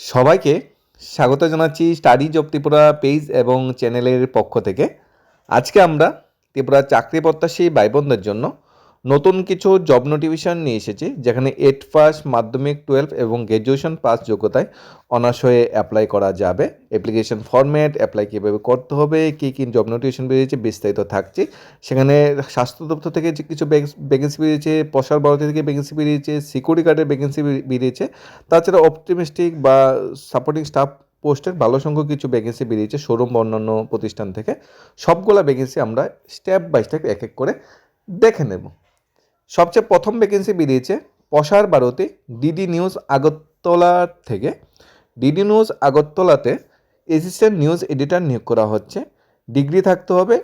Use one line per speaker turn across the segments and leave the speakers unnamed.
সবাইকে স্বাগত জানাচ্ছি স্টাডি জব ত্রিপুরা পেজ এবং চ্যানেলের পক্ষ থেকে। আজকে আমরা ত্রিপুরা চাকরি প্রত্যাশী ভাই বোনদের জন্য নতুন কিছু জব নোটিফিকেশন নিয়ে এসেছি, যেখানে এইট পাস মাধ্যমিক টুয়েলভ এবং গ্র্যাজুয়েশন পাস যোগ্যতায় অনার্স হয়ে অ্যাপ্লাই করা যাবে। অ্যাপ্লিকেশন ফরম্যাট অ্যাপ্লাই কীভাবে করতে হবে, কী কী জব নোটিফিকেশন বেরিয়েছে, বিস্তারিত থাকছে। সেখানে স্বাস্থ্য দপ্তর থেকে যে কিছু ভ্যাকেন্সি বেরিয়েছে, প্রসার ভারতী থেকে ভ্যাকেন্সি বেরিয়েছে সিকিউরিটি গার্ডের ভ্যাকেন্সি বেরিয়েছে, তাছাড়া অপটিমিস্টিক বা সাপোর্টিং স্টাফ পোস্টের ভালো সংখ্যক কিছু ভ্যাকেন্সি বেরিয়েছে শোরুম বা অন্যান্য প্রতিষ্ঠান থেকে। সবগুলা ভ্যাকেন্সি আমরা স্টেপ বাই স্টেপ এক এক করে দেখে নেব। সবচেয়ে প্রথম ভ্যাকেন্সি বেরিয়েছে প্রসার ভারতী ডিডি নিউজ আগরতলা থেকে। ডিডি নিউজ আগরতলাতে অ্যাসিস্ট্যান্ট নিউজ এডিটর নিয়োগ করা হচ্ছে। ডিগ্রি থাকতে হবে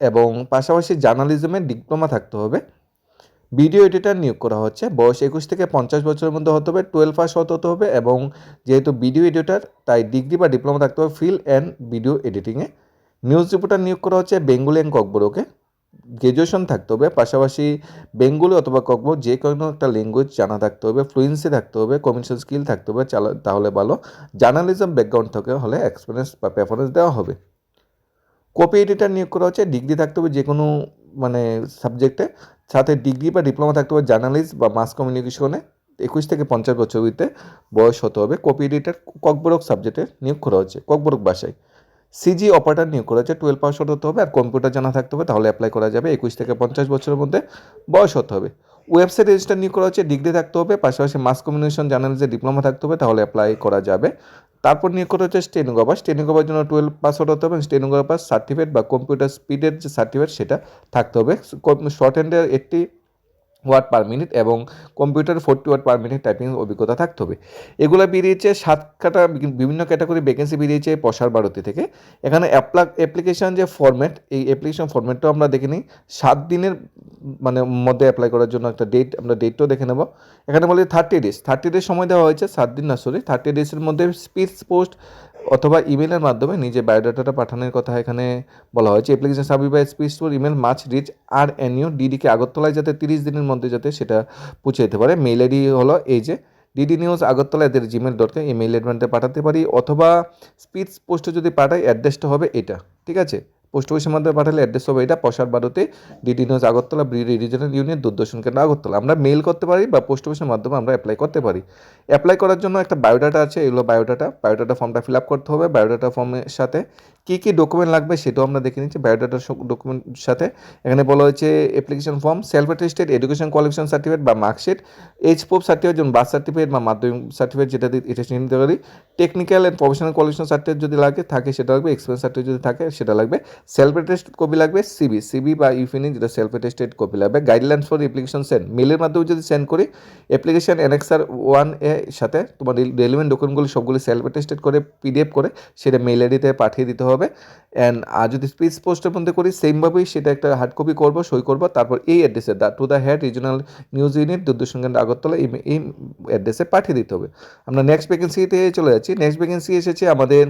এবং পাশাপাশি জার্নালিজমের ডিপ্লোমা থাকতে হবে। ভিডিও এডিটর নিয়োগ করা হচ্ছে। বয়স একুশ থেকে পঞ্চাশ বছরের মধ্যে হতে হবে টুয়েলভ পাস হতে হতে হবে এবং যেহেতু ভিডিও এডিটার তাই ডিগ্রি বা ডিপ্লোমা থাকতে হবে ফিল্ড অ্যান্ড ভিডিও এডিটিংয়ে নিউজ রিপোর্টার নিয়োগ করা হচ্ছে বেঙ্গলি অ্যান্ড ককবরোকে। গ্র্যাজুয়েশন থাকতে হবে, পাশাপাশি বেঙ্গলি অথবা ককবর যে কোনো একটা ল্যাঙ্গুয়েজ জানা থাকতে হবে ফ্লুয়েন্সি থাকতে হবে কমিউনিকেশন স্কিল থাকতে হবে তাহলে ভালো। জার্নালিজম ব্যাকগ্রাউন্ড থেকে হলে এক্সপিরিয়েন্স বা প্রেফারেন্স দেওয়া হবে। কপি এডিটার নিয়োগ করা হচ্ছে ডিগ্রি থাকতে হবে যে কোনো মানে সাবজেক্টে সাথে ডিগ্রি বা ডিপ্লোমা থাকতে হবে জার্নালিস্ট বা মাস কমিউনিকেশনে একুশ থেকে পঞ্চাশ বছর বয়স হতে হবে। কপি এডিটার ককবরক সাবজেক্টে নিয়োগ করা হচ্ছে ককবরক ভাষায়। সিজি অপারেটার নিয়োগ করা হচ্ছে টুয়েলভ পাস হতে হবে আর কম্পিউটার জানা থাকতে হবে, তাহলে অ্যাপ্লাই করা যাবে একুশ থেকে পঞ্চাশ বছরের মধ্যে বয়স হতে হবে। ওয়েবসাইট রেজিস্টার নিয়োগ করা হচ্ছে ডিগ্রি থাকতে হবে, পাশাপাশি মাস কমিউনিকেশন জার্নালিজে ডিপ্লোমা থাকতে হবে, তাহলে অ্যাপ্লাই করা যাবে। তারপর নিয়োগ করা হচ্ছে স্টেনোগ্রাফার স্টেনোগ্রাফার জন্য টুয়েলভ পাস হতে হবে এবং স্টেনোগ্রাফার সার্টিফিকেট বা কম্পিউটার স্পিডের যে সার্টিফিকেট সেটা থাকতে হবে। শর্ট হ্যান্ডের একটি ওয়ার্ড পার মিনিট এবং computer forty word per minute typing অভিজ্ঞতা থাকতে হবে। এগুলো বেরিয়েছে সাত কাটা বিভিন্ন ক্যাটাগরি ভ্যাকেন্সি বেরিয়েছে প্রসার ভারতী থেকে। এখানে অ্যাপ্লা অ্যাপ্লিকেশান যে ফরম্যাট এই অ্যাপ্লিকেশান ফরম্যাটটাও আমরা দেখে নিই সাত দিনের মানে মধ্যে অ্যাপ্লাই করার জন্য একটা ডেট আমরা ডেটটাও দেখে নেব। এখানে বলি থার্টি ডেজ থার্টি ডেজ সময় দেওয়া হয়েছে। সাত দিন না সরি থার্টি ডেজের মধ্যে স্পিচ পোস্ট অথবা ইমেলের মাধ্যমে নিজে বায়োডাটাটা পাঠানোর কথা এখানে বলা হয়েছে। Application submit by speech to email must reach R N U ডিডিকে আগরতলায় যাতে তিরিশ দিনের মধ্যে যাতে সেটা পৌঁছে যেতে পারে। মেইল আইডি হলো এই যে ডিডি নিউজ আগরতলা এদের জিমেল ডট কম এই অ্যাডভান্টে পাঠাতে পারি। অথবা স্পিচ পোস্টে যদি পাঠাই অ্যাড্রেসটা হবে এটা। ঠিক আছে? পোস্ট অফিসের মাধ্যমে পাঠালে অ্যাড্রেস হবে এটা, প্রসাদ বাদতে ডিডি নিউজ আগরতলা ব্রিড রিজনাল ইউনিয়ন দূরদর্শন কেন্দ্র আগরতলা। আমরা মেল করতে পারি বা পোস্ট অফিসের মাধ্যমে আমরা অ্যাপ্লাই করতে পারি। অ্যাপ্লাই করার জন্য একটা বায়োডাটা আছে, এগুলো বায়োডাটা বায়োডাটা ফর্মটা ফিল আপ করতে হবে। বায়োডাটা ফর্মের সাথে কী কী ডকুমেন্ট লাগবে সেটাও আমরা দেখে নিচ্ছি। বায়োডাটার ডকুমেন্ট সাথে। এখানে বলা হয়েছে application form self attested education qualification certificate বা মার্কশিট এইচ প্রুফ সার্টিফিকেট যেমন বার্থ সার্টিফিকেট বা মাধ্যমিক সার্টিফিকেট যেটা এটা নিতে পারি technical and professional qualification certificate যদি লাগে, থাকে সেটা লাগবে। এক্সপিরিয়েন্স সার্টিফিকেট যদি থাকে, সেটা লাগবে। সেলফ অ্যাটেস্ট কপি লাগবে সিবি সিবি বা ইউফিনি যেটা সেলফ অ্যাটেস্টেড কপি লাগবে। গাইডলাইন্স ফর অ্যাপ্লিকেশন সেন্ড মেলের মাধ্যমে যদি সেন্ড করি অ্যাপ্লিকেশন এনএক্সার ওয়ান এ সাথে তোমার রেলিভেন্ট ডকুমেন্টগুলো সবগুলো সেলফ অ্যাটেস্টেড করে পিডিএফ করে, সেটা মেল আইডিতে পাঠিয়ে দিতে হবে। অ্যান্ড আর যদি স্পিচ পোস্টের মধ্যে করি সেমভাবেই সেটা একটা হার্ড কপি করব, সই করব, তারপর এই অ্যাড্রেসে the to the head regional news unit Doordarshan Kendra Agartala, এই অ্যাড্রেসে পাঠিয়ে দিতে হবে। আমরা নেক্সট ভ্যাকেন্সিতে চলে যাচ্ছি। নেক্সট ভ্যাকেন্সি এসেছে আমাদের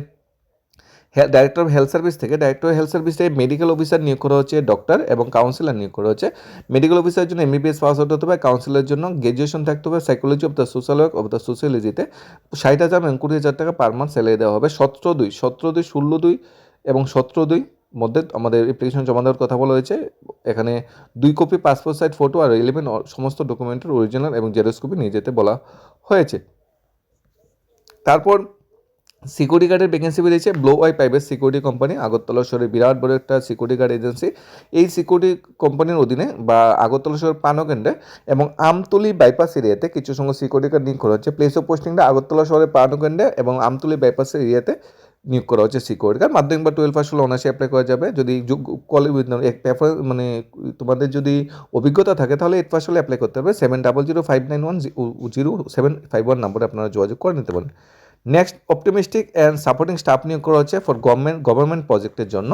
ডাইরেক্টর অফ হেলথ সার্ভিস থেকে ডাইরেক্টর অফ হেলথ সার্ভিসে মেডিকেল অফিসার নিয়োগ করা হচ্ছে ডক্টর এবং কাউন্সিলর নিয়োগ করা হচ্ছে। মেডিকেল অফিসারের জন্য এমবিবিএস পাস হতে হবে কাউন্সিলের জন্য গ্র্যাজুয়েশন থাকতে হবে psychology of the social work of the সোশ্যালজিতে ষাট হাজার এবং কুড়ি হাজার টাকা পার মান্থ স্যালারি দেওয়া হবে, সতেরো দুই সতেরো দুই, ষোলো দুই এবং সতেরো দুই মধ্যে আমাদের অ্যাপ্লিকেশন জমা দেওয়ার কথা বলা হয়েছে। এখানে দুই কপি পাসপোর্ট সাইজ ফটো আর ইলেভেন সমস্ত ডকুমেন্টের অরিজিনাল এবং জেরক্স কপি নিয়ে যেতে বলা হয়েছে। তারপর সিকিউরিটি গার্ডের ভ্যাকেন্সি বেরিয়েছে blue eye private security company Agartala শহরের বিরাট বড় একটা সিকিউরিটি গার্ড এজেন্সি এই সিকিউরিটি কোম্পানির অধীনে বা আগরতলা শহরের পানকেন্দ্রে এবং আমতলি বাইপাস এরিয়াতে কিছু সঙ্গে সিকিউরিটি গার্ড নিয়োগ করা হচ্ছে। প্লেস অফ পোস্টিংটা আগরতলা শহরের পানকেন্দ্রে এবং আমতলি বাইপাস এরিয়াতে নিয়োগ করা হচ্ছে সিকিউরিটি গার্ড মাধ্যমিক বা টুয়েলভ পাস হলে অনার্সে অ্যাপ্লাই করা যাবে। যদি পেপার মানে তোমাদের যদি অভিজ্ঞতা থাকে তাহলে এইট পাস হলে অ্যাপ্লাই করতে হবে। Seven double zero five nine one zero seven five one নম্বরে আপনারা যোগাযোগ করে নিতে পারেন। Next optimistic and supporting staff নিয়োগ করা হচ্ছে ফর গভর্নমেন্ট গভর্নমেন্ট প্রজেক্টের জন্য।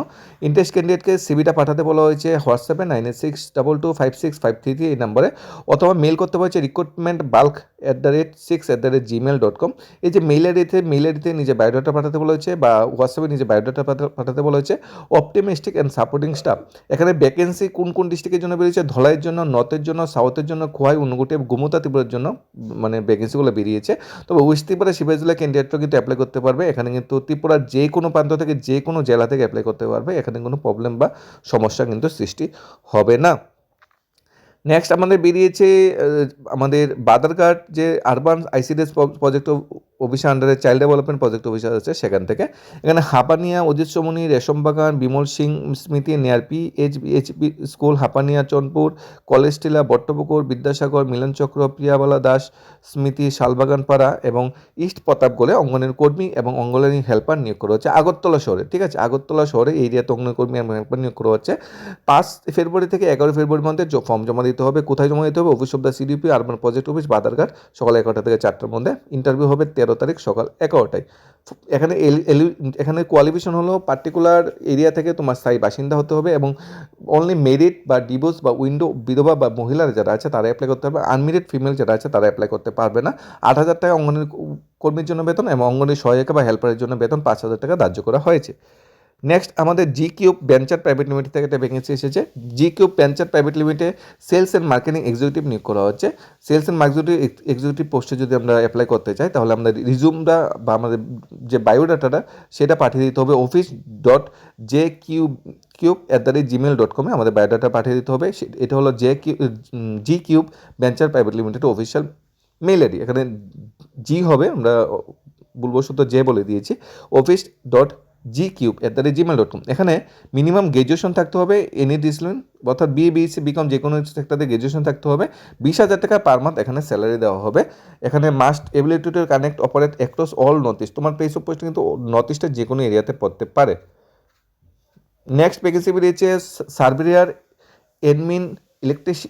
ইন্টারেস্ট ক্যান্ডিডেটকে সিবিটা পাঠাতে বলা হয়েছে হোয়াটসঅ্যাপে nine eight six double two five six five three three এই নম্বরে অথবা মেল করতে বলছে recruitment bulk at the rate six at the rate Gmail dot com এই যে মেল আইডিতে মেল আইডিতে নিজে বায়োডাটা পাঠাতে বলা হয়েছে বা হোয়াটসঅ্যাপে নিজে বায়োডাটা পাঠাতে বলা হয়েছে অপটিমিস্টিক অ্যান্ড সাপোর্টিং স্টাফ এখানে ভ্যাকেন্সি কোন কোন ডিস্ট্রিক্টের জন্য বেরিয়েছে? ধলাইয়ের জন্য নর্থের জন্য সাউথের জন্য, খোয়াই, উনগুটি, গোমতা ত্রিপুরার জন্য মানে ভ্যাকেন্সিগুলো বেরিয়েছে। তবে ওয়েস্ট ত্রিপুরা সিপাহী জেলা ক্যান্ডিডেট ক্যান্ডিডেটরা কিন্তু অ্যাপ্লাই করতে পারবে। এখানে কিন্তু ত্রিপুরার যে কোনো প্রান্ত থেকে যে কোনো জেলা থেকে অ্যাপ্লাই করতে পারবে। এখানে কোনো প্রবলেম বা সমস্যা কিন্তু সৃষ্টি হবে না। নেক্সট আমাদের বেরিয়েছে আমাদের বাদারঘাট যে আরবান আইসিডিএস প্রজেক্ট অফিসের আন্ডারে চাইল্ড ডেভেলপমেন্ট প্রজেক্ট অফিসার আছে সেখান থেকে। এখানে হাপানিয়া, অজিত সমনি, রেশম বাগান, Bimal Singh Smriti নেয়ারপি H HB school, Hapania, Chanpur, college Tilla, Battapukur, Vidyasagar, মিলন চক্র, প্রিয়াবালা দাস স্মৃতি, শালবাগান পাড়া এবং ইস্ট প্রতাপগড়ে অঙ্গনের কর্মী এবং অঙ্গনারী হেল্পার নিয়োগ করা হচ্ছে আগরতলা শহরে, ঠিক আছে? আগরতলা শহরে এরিয়াতে অঙ্গনের কর্মী এবং হেল্পার নিয়োগ করা হচ্ছে। পাঁচ ফেব্রুয়ারি থেকে এগারো ফেব্রুয়ারির মধ্যে ফর্ম জমা দিতে হবে। কোথায় জমা দিতে হবে? Office of the CDP urban project office Badharghat. সকাল এগারোটা থেকে চারটার মধ্যে ইন্টারভিউ হবে। তেরো তারিখ সকাল এগারোটায়। এখানে এখানে কোয়ালিফিকেশন হলো পার্টিকুলার এরিয়া থেকে তোমার স্থায়ী বাসিন্দা হতে হবে এবং অনলি মেরিট বা ডিভোর্স বা উইন্ডো বিধবা বা মহিলারা যারা আছে তারা অ্যাপ্লাই করতে পারবে। আনমেরিড ফিমেল যারা আছে তারা অ্যাপ্লাই করতে পারবে না। আট হাজার টাকা অঙ্গনের কর্মীর জন্য বেতন এবং অঙ্গনের সহায়িকা বা হেল্পারের জন্য বেতন পাঁচ হাজার টাকা ধার্য করা হয়েছে। নেক্সট আমাদের G cube venture private limited থেকে একটা ভ্যাকেন্সি এসেছে। G cube venture private limited sales and marketing executive নিয়োগ করা হচ্ছে। সেলস অ্যান্ড মার্কেটিং এক্সিকিউটিভ পোস্টে যদি আমরা অ্যাপ্লাই করতে চাই, তাহলে আমাদের রিজুমটা বা আমাদের যে বায়োডাটাটা সেটা পাঠিয়ে দিতে হবে office dot J cube cube at the rate Gmail dot কমে আমাদের বায়োডাটা পাঠিয়ে দিতে হবে। এটা হলো J Q G cube venture private limited official mail ID এখানে জি হবে, আমরা ভুলবশত জে বলে দিয়েছি। Office dot G cube at the rate Gmail dot com এখানে মিনিমাম গ্র্যাজুয়েশন থাকতে হবে এনি ডিসিপ্লিন অর্থাৎ বিএ বিএসসি বিকম যে কোনো সেক্টরে গ্র্যাজুয়েশন থাকতে হবে। বিশ হাজার টাকা পার মান্থ এখানে স্যালারি দেওয়া হবে। এখানে must ability to connect operate across all north east তোমার পেস অফ পোস্ট কিন্তু নর্থ ইস্টের যে কোনো এরিয়াতে পড়তে পারে। নেক্সট ভ্যাকেন্সি বেরিয়েছে surveyor admin ইলেকট্রিশ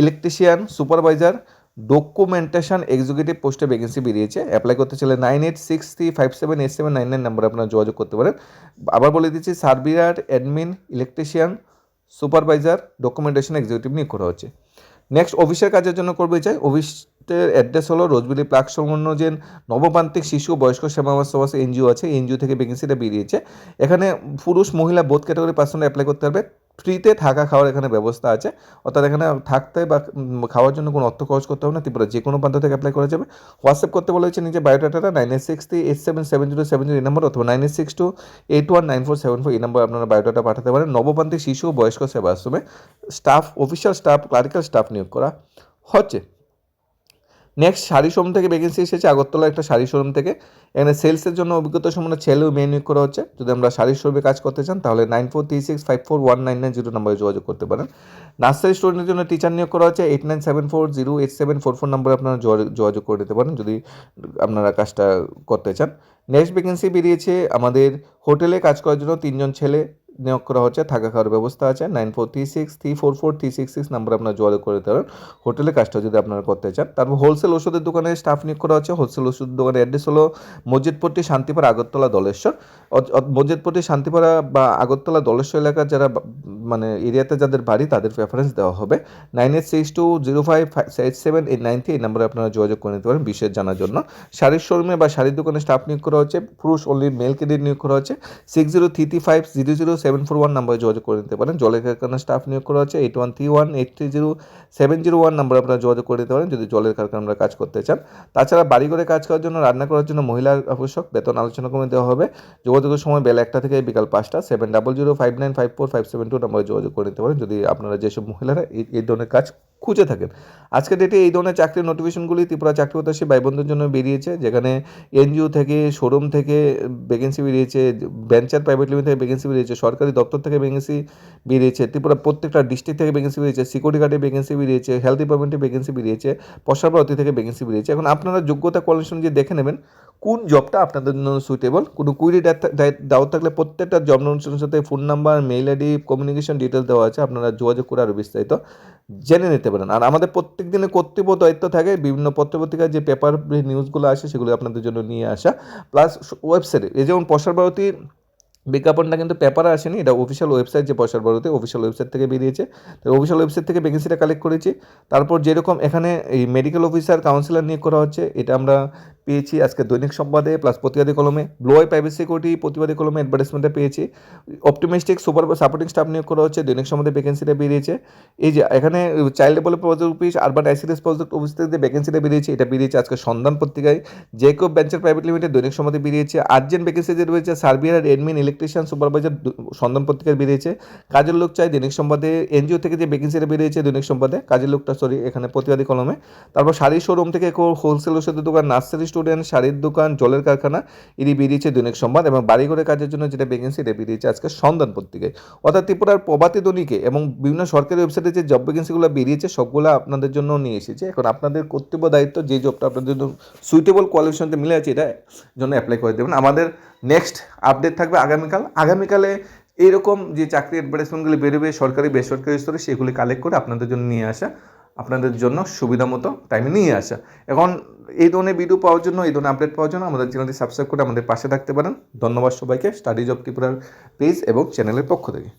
electrician supervisor documentation executive পোস্টে ভ্যাকেন্সি বেরিয়েছে। অ্যাপ্লাই করতে চাইলে nine eight six three five seven eight seven nine nine নাম্বারে আপনারা যোগাযোগ করতে পারেন। আবার বলে দিচ্ছি surveyor admin electrician supervisor documentation executive নিয়োগ করা হচ্ছে। নেক্সট অফিসের কাজের জন্য করবে চাই। অফিসের অ্যাড্রেস হলো রোজবিলি প্লাক সংলগ্ন যে নবপ্রান্তিক শিশু বয়স্ক সেবা সমাজ এনজিও আছে। এনজিও থেকে ভ্যাকেন্সিটা বেরিয়েছে। এখানে পুরুষ, মহিলা বোধ ক্যাটাগরি পার্সন অ্যাপ্লাই করতে পারবে। ফ্রিতে থাকা খাওয়ার এখানে ব্যবস্থা আছে। অর্থাৎ এখানে থাকতে বা খাওয়ার জন্য কোনো অর্থ খরচ করতে হবে না, ত্রিপুরা যে কোনো প্রান্ত থেকে অ্যাপ্লাই করা যাবে। হোয়াটসঅ্যাপ করতে বলা হয়েছে নিজে বায়োডাটাটা nine eight six three eight seven seven zero seven zero এই নম্বর অথবা nine eight six two eight one nine four seven four এই নম্বর আপনারা বায়োডাটা পাঠাতে পারেন। নবপ্রান্তিক শিশু ও বয়স্ক সেবা আশ্রমে staff official staff clerical staff নিয়োগ করা হচ্ছে। নেক্সট শাড়ি শোরুম থেকে ভ্যাকেন্সি এসেছে আগরতলা একটা শাড়ি শোরুম থেকে। এখানে সেলসের জন্য অভিজ্ঞতা সম্পন্ন ছেলেও মেয়ে নিয়োগ করা হচ্ছে। যদি আমরা শাড়ির শোরুমে কাজ করতে চান, তাহলে nine four three six five four one nine nine zero নাম্বারে যোগাযোগ করতে পারেন। নার্সারি স্টুডেন্টের জন্য টিচার নিয়োগ করা হচ্ছে eight nine seven four zero eight seven four four নাম্বারে আপনারা যোগাযোগ করে দিতে পারেন, যদি আপনারা কাজটা করতে চান। নেক্সট ভ্যাকেন্সি বেরিয়েছে আমাদের হোটেলে কাজ করার জন্য তিনজন ছেলে নিয়োগ করা হচ্ছে, থাকা খাওয়ার ব্যবস্থা আছে nine four three six three four four three six six নাম্বারে আপনারা যোগাযোগ করে পারেন। হোটেলে কাজটা যদি আপনারা করতে চান, তারপর হোলসেল ওষুধের দোকানে স্টাফ নিয়োগ করা হচ্ছে। হোলসেল ওষুধের দোকানের অ্যাড্রেস হলো মসজিদপট্টি শান্তিপাড়া আগরতলা দলেশ্বর। মসজিদপট্টি শান্তিপাড়া বা আগরতলা দলেশ্বর এলাকার যারা মানে এরিয়াতে যাদের বাড়ি, তাদের প্রেফারেন্স দেওয়া হবে। Nine eight six two zero five eight seven eight nine three এই নাম্বারে আপনারা যোগাযোগ করে নিতে পারেন বিশেষ জানার জন্য। শাড়ির শোরুমে বা শাড়ির দোকানে স্টাফ নিয়োগ করা হচ্ছে। পুরুষ অনলি মেল ক্যাডেট নিয়োগ করা হচ্ছে। Six zero three three five zero zero seven four one নাম্বারে যোগাযোগ করে নিতে পারেন। জলের কারখানা স্টাফ নিয়োগ করা হচ্ছে eight one three one eight three zero seven zero one নাম্বারে আপনারা যোগাযোগ করে নিতে পারেন, যদি জলের কারখানা আমরা কাজ করতে চান। তাছাড়া বাড়ি করে কাজ করার জন্য, রান্না করার জন্য মহিলার আবশ্যক, বেতন আলোচনা করে দেওয়া হবে। যোগাযোগের সময় বেলা একটা থেকে বিকাল পাঁচটা seven double zero five nine five four five seven two নাম্বারে যোগাযোগ করে নিতে পারেন। যদি আপনারা যেসব মহিলারা এই ধরনের কাজ খুঁজে থাকেন। আজকের ডেটে এই ধরনের চাকরির নোটিফিকেশনগুলি ত্রিপুরা চাকরি প্রত্যাশী ভাই বোনদের জন্য বেরিয়েছে, যেখানে এনজিও থেকে শোরুম থেকে ভ্যাকেন্সি বেরিয়েছে ভেঞ্চার প্রাইভেট লিমিটেড থেকে ভ্যাকেন্সি বেরিয়েছে, সরকারি দপ্তর থেকে ভ্যাকেন্সি বেরিয়েছে, ত্রিপুরা প্রত্যেকটা ডিস্ট্রিক্ট থেকে ভ্যাকেন্সি বেরিয়েছে সিকিউরিটি গার্ডে ভ্যাকেন্সি বেরিয়েছে হেলথ ডিপার্টমেন্টে ভ্যাকেন্সি বেরিয়েছে প্রসারভারতী থেকে ভ্যাকেন্সি বেরিয়েছে। এখন আপনারা যোগ্যতা কোয়ালিফিকেশন যে দেখে নেবেন। কোন জবটা আপনাদের জন্য সুইটেবল কোনো কুইরি দাও থাকলে প্রত্যেকটা জব নোটিফিকেশনের সাথে phone number mail ID communication details দেওয়া আছে, আপনারা যোগাযোগ করে আরও বিস্তারিত জেনে নিতে পারেন। আর আমাদের প্রত্যেক দিনে কর্তব্য দায়িত্ব থাকে বিভিন্ন পত্রপত্রিকায় যে পেপার নিউজগুলো আসে সেগুলো আপনাদের জন্য নিয়ে আসা। প্লাস ওয়েবসাইটে এই যেমন প্রসার ভারতীর বিজ্ঞাপনটা কিন্তু পেপারে আসেনি, এটা অফিসিয়াল ওয়েবসাইট যে প্রসার ভারতী অফিসিয়াল ওয়েবসাইট থেকে বেরিয়েছে। তো অফিসিয়াল ওয়েবসাইট থেকে ভ্যাকেন্সিটা কালেক্ট করেছি। তারপর যেরকম এখানে এই মেডিকেল অফিসার কাউন্সিলর নিয়োগ করা হচ্ছে, এটা আমরা পেয়েছি আজকে দৈনিক সংবাদে প্লাস প্রতিবাদী কলমে ব্লোয়াই প্রাইভেট সিকিউরিটি প্রতিবাদী কলমে অ্যাডভার্টাইজমেন্টে পেয়েছি। অপটিমিস্টিক সুপার সাপোর্টিং স্টাফ নিয়োগ করা হচ্ছে, দৈনিক সম্বন্ধে ভ্যাকেন্সিটা বেরিয়েছে। এই যে, এখানে child development project office urban ICDS project office থেকে ভ্যাকেন্সিটা বেরিয়েছে, এটা বেরিয়েছে আজকে সন্ধান পত্রিকায়। জেকব বেঞ্চার প্রাইভেট লিমিটেড দৈনিক সম্বন্ধে বেরিয়েছে। আর্জেন্ট ভ্যাকেন্সি যে রয়েছে সার্ভিয়ার এডমিন ইলেকট্রিশিয়ান সুপারভাইজার সন্ধান পত্রিকায় বেরিয়েছে। কাজের লোক চাই দৈনিক সম্বাদে এনজিও থেকে যে ভ্যাকেন্সিটা বেরিয়েছে দৈনিক সম্বাদে কাজের লোকটা সরি এখানে প্রতিবাদী কলমে। তারপর শাড়ির শোরুম থেকে হোলসেল ওষুধের দোকান নার্সারি স্টুডেন্ট, শাড়ির দোকান, জলের কারখানা এটি বেরিয়েছে দৈনিক সংবাদ এবং বাড়িঘরের কাজের জন্য যেটা ভ্যাকেন্সি এটা বেরিয়েছে আজকে সন্ধান পত্রিকায়। অর্থাৎ ত্রিপুরার প্রভাতী দৈনিকে এবং বিভিন্ন সরকারি ওয়েবসাইটে যে জব ভ্যাকেন্সিগুলো বেরিয়েছে, সবগুলো আপনাদের জন্য নিয়ে এসেছে। এখন আপনাদের কর্তব্য দায়িত্ব যে জবটা আপনাদের জন্য সুইটেবল কোয়ালিফিকেশনতে মিলে আছে, এটা জন্য অ্যাপ্লাই করে দেবেন। আমাদের নেক্সট আপডেট থাকবে আগামীকাল। আগামীকালে এইরকম যে চাকরি অ্যাডভার্টাইজমেন্টগুলি বেরোবে সরকারি, বেসরকারি স্তরে, সেগুলি কালেক্ট করে আপনাদের জন্য নিয়ে আসা আপনাদের জন্য সুবিধা মতো টাইম নিয়ে আসা। এখন এই ধরনের ভিডিও পাওয়ার জন্য, এই ধরনের আপডেট পাওয়ার জন্য আমাদের চ্যানেলটি সাবস্ক্রাইব করে আমাদের পাশে থাকতে পারেন। ধন্যবাদ সবাইকে। স্টাডিজ অব ত্রিপুরার পেজ এবং চ্যানেলের পক্ষ থেকে।